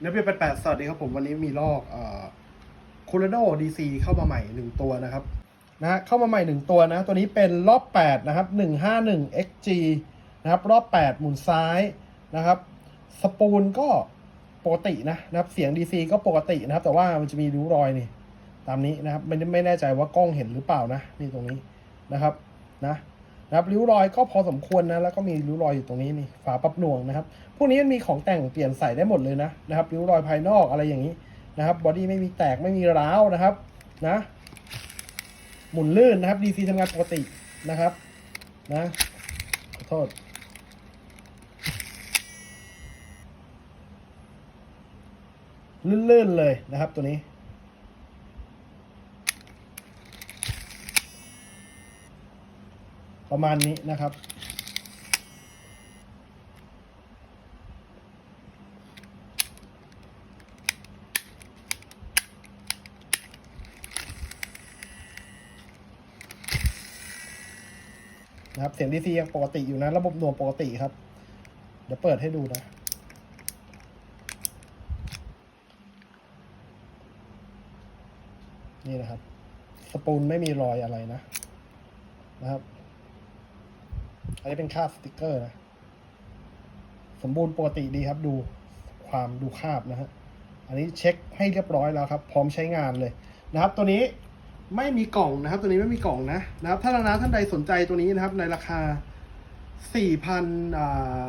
เนเปียแปดแปดสวัสดีครับผมวันนี้มีลอกเอ่อโคโลโดดีซีเข้ามาใหม่หนึ่งตัวนะครับนะฮะเข้ามาใหม่หนึ่งตัวนะ ตัวนี้เป็นรอบแปดนะครับหนึ่งห้าหนึ่ง XG นะครับ รอบแปดหมุนซ้ายนะครับสปูลก็ปกตินะนะครับ เสียง DC ก็ปกตินะครับ แต่ว่ามันจะมีริ้วรอยนี่ตามนี้นะครับไม่ไม่แน่ใจว่ากล้องเห็นหรือเปล่านะนี่ตรงนี้นะครับนะ นะครับริ้วรอยก็พอสมควรนะแล้วก็มีริ้วรอยอยู่ตรงนี้นี่ฝาปรับหน่วงนะครับพวกนี้มันมีของแต่งเปลี่ยนใส่ได้หมดเลยนะนะครับริ้วรอยภายนอกอะไรอย่างนี้นะครับบอดี้ไม่มีแตกไม่มีร้าวนะครับนะหมุนลื่นนะครับ DC ทำงานปกตินะครับนะขอโทษลื่นๆเลยนะครับตัวนี้ ประมาณนี้นะครับ นะครับ เสียง DC ยังปกติอยู่นะ ระบบหน่วงปกติครับ เดี๋ยวเปิดให้ดูนะนี่นะครับ สปูลไม่มีรอยอะไรนะ นะครับ อันนี้เป็นคราสติกเกอร์นะ สมบูรณ์ปกติดีครับ ดูความดูคาบนะฮะ อันนี้เช็คให้เรียบร้อยแล้วครับ พร้อมใช้งานเลยนะครับ ตัวนี้ไม่มีกล่องนะครับ ตัวนี้ไม่มีกล่องนะนะครับ ถ้านาท่านใดสนใจตัวนี้นะครับ ในราคา4,000อ่า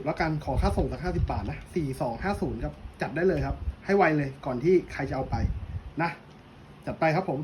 250แล้วกันขอค่าส่งสัก50บาทนะ4250ครับ จัดได้เลยครับ ให้ไวเลยก่อนที่ใครจะเอาไปนะ จัดไปครับผม